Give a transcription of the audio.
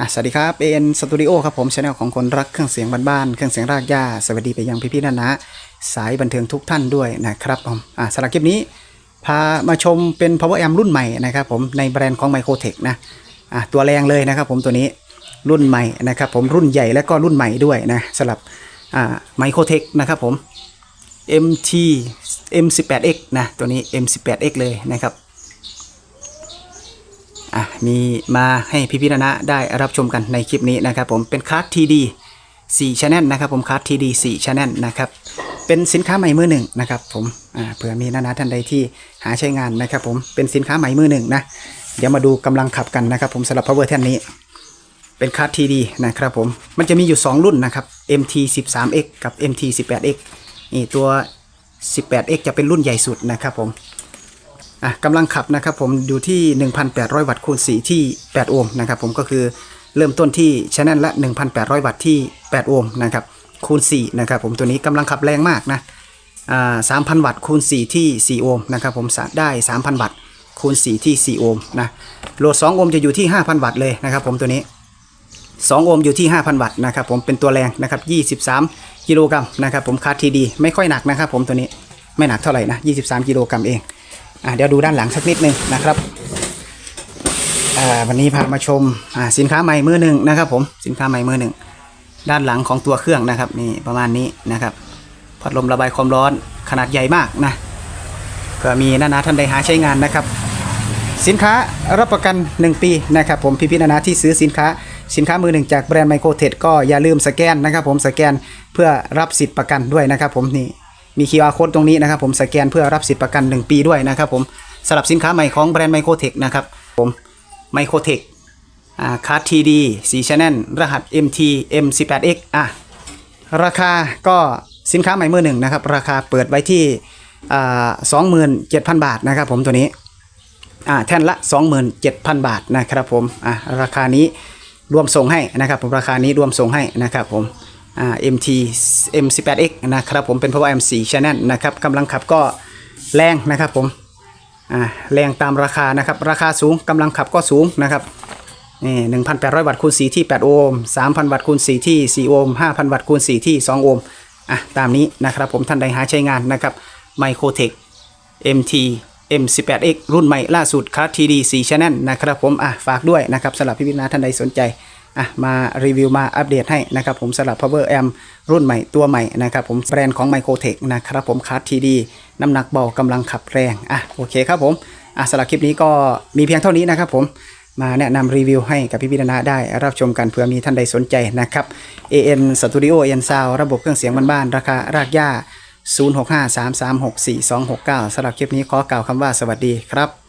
อะสวัสดีครับ AN Studio ครับผมช anel ของคนรักเครื่องเสียงบ้านๆเครื่องเสียงรากหญ้าสวัสดีไปยังพี่ๆนานะสายบันเทิงทุกท่านด้วยนะครับผมอะสำหรับคลิปนี้ พามาชมเป็น Power Amp รุ่นใหม่นะครับผมในแบรนด์ของ Microtech นะอะตัวแรงเลยนะครับผมตัวนี้รุ่นใหม่นะครับผมรุ่นใหญ่และก็รุ่นใหม่ด้วยนะสำหรับอ่า Microtech นะครับผม MT M18X นะตัวนี้ M18X เลยนะครับ อะมีมาให้พี่พี่ๆนะได้รับชมกันในคลิปนี้นะครับผมเป็นคาร์ด TD 4 Channel นะครับผมคาร์ด TD 4 Channel นะครับเป็นสินค้าใหม่มือหนึ่งนะครับผมอ่าเผื่อมีนานาท่านใดที่หาใช้งานนะครับผมเป็นสินค้าใหม่มือหนึ่งนะเดี๋ยวมาดูกำลังขับกันนะครับผมสำหรับ power แท่นนี้ เป็นคาร์ด TD นะครับผมมันจะมีอยู่ 2 รุ่นนะครับ MT 13X กับ MT 18X นี่ตัว 18X จะเป็นรุ่นใหญ่สุดนะครับผม อะกำลังขับนะครับผมอยู่ที่ 1,800 วัตต์คูณ4ที่ 8 โอห์มนะครับผมก็คือเริ่มต้นที่ชแนลละ 1,800 วัตต์ที่ 8 โอห์มนะครับคูณ4นะครับผมตัวนี้กำลังขับแรงมากนะอ่า3,000 วัตต์คูณ4ที่ 4 โอห์มนะครับผมได้ 3,000 วัตต์คูณ4ที่ 4 โอห์มนะโหลด 2 โอห์มจะอยู่ที่ 5,000 วัตต์เลยนะครับผมตัวนี้ 2 โอห์มอยู่ที่ 5,000 วัตต์นะครับผมเป็นตัวแรงนะครับ23 กิโลกรัมนะครับผมคาร์ทีดีไม่ค่อยหนักนะครับผมตัวนี้ไม่หนักเท่าไหร่นะ23 กิโลกรัมเองอ่ เดี๋ยวดูด้านหลังสักนิดหนึงนะครับวันนี้พามาชมสินค้าใหม่มือหนึ่งนะครับ ผมสินค้าใหม่มือหนึ่งด้านหลังของตัวเครื่องนะครับนี่ประมาณนี้นะครับพัดลมระบายความร้อนขนาดใหญ่มากนะเผื่อมีนานาท่านใดหาใช้งานนะครับ สินค้ารับประกัน 1 ปีนะครับผมพี่พี่นานาที่ซื้อสินค้าสินค้ามือหนึ่งจากแบรนด์ไมโครเทคก็อย่าลืมสแกนนะครับผมสแกนเพื่อรับสิทธิ์ประกันด้วยนะครับผมนี่ มี QR code ตรงนี้นะครับผมสแกนเพื่อรับสิทธิประกัน 1 ปีด้วยนะครับผมสำหรับสินค้าใหม่ของแบรนด์ไมโครเทคนะครับผมไมโครเทคอ่าคาร์ดทีดีสีชแนลรหัส MT M18X อะราคาก็สินค้าใหม่เมื่อหนึ่งนะครับ ราคาเปิดไว้ที่สองหมื่นเจ็ดพันบาทนะครับผมตัวนี้อ่าแท่นละ 27,000 บาทนะครับผมอ่าราคานี้รวมส่งให้นะครับผมราคานี้รวมส่งให้นะครับผม MT M18X นะครับผมเป็น Power M4 Channel นะครับกำลังขับก็แรงนะครับผมแรงตามราคานะครับ ราคาสูงกำลังขับก็สูงนะครับนี่1,800วัตต์คูณ4ที่8โอห์ม3,000วัตต์คูณ4ที่4โอห์ม5,000วัตต์คูณ4ที่2โอห์มอะตามนี้นะครับผมท่านใดหาใช้งานนะครับ Microtech MT M18X รุ่นใหม่ล่าสุดคัส TD 4 Channel นะครับผมอะฝากด้วยนะครับสำหรับพี่วินาท่านใดสนใจ อะมารีวิวมาอัปเดตให้นะครับผมสำหรับ Power Amp รุ่นใหม่ตัวใหม่นะครับผมแบรนด์ของ Microtech นะครับผมคัส TD น้ำหนักเบากำลังขับแรงอะโอเคครับผมอะสำหรับคลิปนี้ก็มีเพียงเท่านี้นะครับผมมาแนะนำรีวิวให้กับพี่พิจารณาได้รับชมกันเผื่อมีท่านใดสนใจนะครับ AN Studio AN Sound ระบบเครื่องเสียงบ้านๆราคารากหญ้า 0653364269สำหรับคลิปนี้ขอกล่าวคำว่าสวัสดีครับ